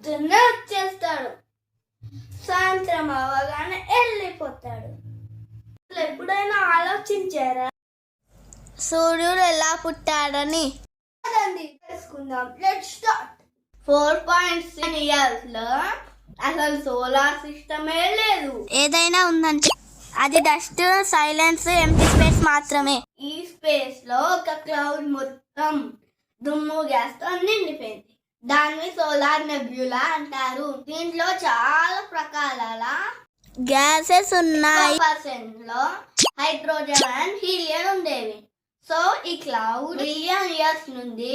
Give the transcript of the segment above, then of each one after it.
పొద్దున్నే వచ్చేస్తాడు సాయంత్రం అవగానే వెళ్ళిపోతాడు అసలు ఎప్పుడైనా ఆలోచించారా? సూర్యుడు ఎలా పుట్టాడని? తెలుసుకుందాం. Let start four point six ఇయర్స్లో అసలు సోలార్ సిస్టమే లేదు. ఏదైనా ఉందంటే అది డస్ట్ సైలెన్స్ ఎంటీ స్పేస్ మాత్రమే. ఈ స్పేస్లో ఒక క్లౌడ్ మొత్తం దుమ్ము గ్యాస్తో నిండిపోయింది. దాన్ని సోలార్ నెబ్యులా అంటారు. దీంట్లో చాలా ప్రకారాల గ్యాసెస్ ఉన్నాయి. పర్సెంట్లో హైడ్రోజన్ అండ్ హీలియం ఉండేవి. సో ఈ క్లౌడ్ మిలియన్ ఇయర్స్ నుండి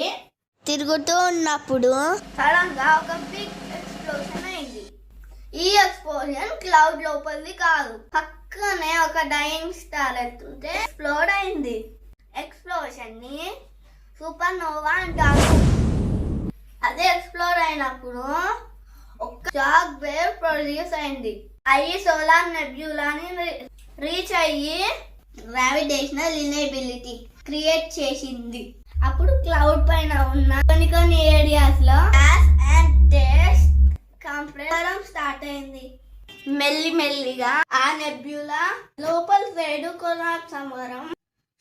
తిరుగుతూ ఉన్నప్పుడు సడన్గా ఒక బిగ్ ఎక్స్ప్లోషన్ అయింది. ఈ ఎక్స్ప్లోషన్ క్లౌడ్ లోపలిది కాదు పక్కనే ఒక డైయింగ్ స్టార్ ఎత్తుంటే ఎక్స్ప్లోడ్ అయింది. ఎక్స్ప్లోషన్ని సూపర్ నోవా అంటారు. అదే ఎక్స్ప్లోర్ అయినప్పుడు ఒక షాక్ వేవ్ ప్రొడ్యూస్ అయింది. అయ్యి సోలార్ నెబ్యులాని రీచ్ అయ్యి గ్రావిటేషనల్ ఇనేబిలిటీ క్రియేట్ చేసింది. అప్పుడు క్లౌడ్ పైన ఉన్న కొన్ని కొన్ని ఏరియాస్లో గ్యాస్ అండ్ డస్ట్ కంప్రెసరం స్టార్ట్ అయింది. మెల్లి మెల్లిగా ఆ నెబ్యులా లోపల వేడు కొలాబ్ సమరం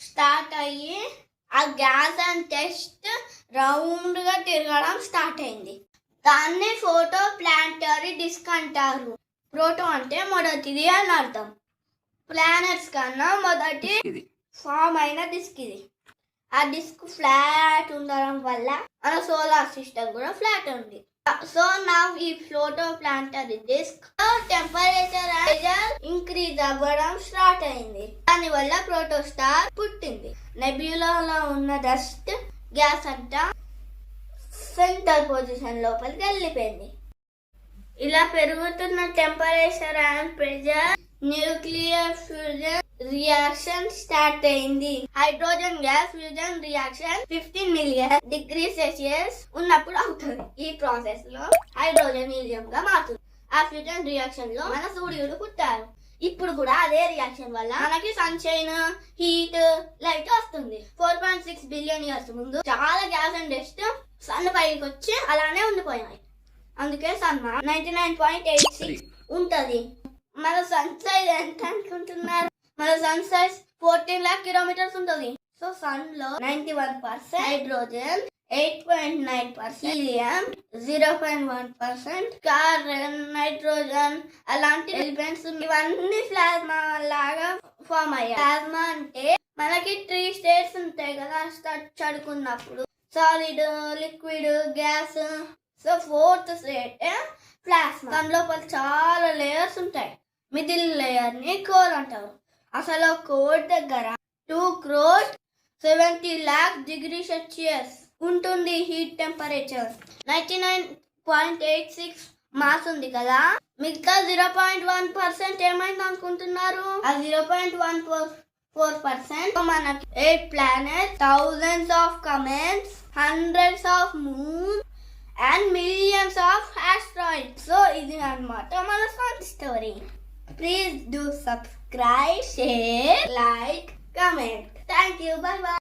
స్టార్ట్ అయ్యి ఆ గ్యాస్ అండ్ టెస్ట్ రౌండ్గా తిరగడం స్టార్ట్ అయింది. దాన్ని ఫోటో ప్లాంటరీ డిస్క్ అంటారు. ప్రోటో అంటే మొదటిది అని అర్థం. ప్లానెట్స్ కన్నా మొదటి ఫామ్ అయిన డిస్క్ ఇది. ఆ డిస్క్ ఫ్లాట్ ఉండడం వల్ల మన సోలార్ సిస్టమ్ కూడా ఫ్లాట్ ఉంది. సో నా ఈ proto planetary disk temperature increase అవ్వడం స్టార్ట్ అయింది. దాని వల్ల ప్రోటోస్టార్ పుట్టింది. నెబ్యులాలో ఉన్న డస్ట్ గ్యాస్ అంతా సెంటర్ పొజిషన్ లోపలికి వెళ్ళిపోయింది. ఇలా పెరుగుతున్న temperature and pressure nuclear fusion reaction start అయింది. Hydrogen gas fusion reaction fifteen million degree Celsius ఉన్నప్పుడు అవుతుంది. ఈ ప్రాసెస్లో హైడ్రోజన్ హీలియం గా మారుతుంది. ఆ ఫ్యూజన్ రియాక్షన్లో మన సూర్యుడు పుట్టారు ఇప్పుడు కూడా అదే రియాక్షన్ వల్ల మనకి సన్షైన్ హీట్ లైట్ వస్తుంది. Four point six billion years ముందు చాలా గ్యాస్ అండ్ డస్ట్ సన్ పైకి వచ్చి అలానే ఉండిపోయాయి. అందుకే sun ninety nine point eight six ఉంటది. మన సన్ సైజ్ ఎంత అనుకుంటున్నారు? మన sun size fourteen lakh kilometers ఉంటది. So సన్లో ninety one percent hydrogen eight point nine percent zero point one percent carbon nitrogen అలాంటి ఎలిమెంట్స్ ఇవన్నీ ప్లాస్మా లాగా ఫామ్ అయ్యాయి. ప్లాస్మా అంటే మనకి త్రీ స్టేట్స్ ఉంటాయి కదా స్టార్ట్ చదువుకున్నప్పుడు solid liquid gas. So fourth state plasma. దాని లోపల చాలా లేయర్స్ ఉంటాయి. మిడిల్ లేయర్ని కోర్ అంటారు. అసలు కోర్ దగ్గర two crore seventy lakh degree Celsius. ఉంటుంది heat temperature ninety nine point eight six mass ఉంది కదా? మిగతా జీరో పాయింట్ వన్ పర్సెంట్ ఏమైంది అనుకుంటున్నారు? ఆ zero point one four four percent మనకి eight planet thousands of comets hundreds of moon and millions of asteroids so ఇది అన్నమాట మన sun story please do subscribe share like comment thank you bye bye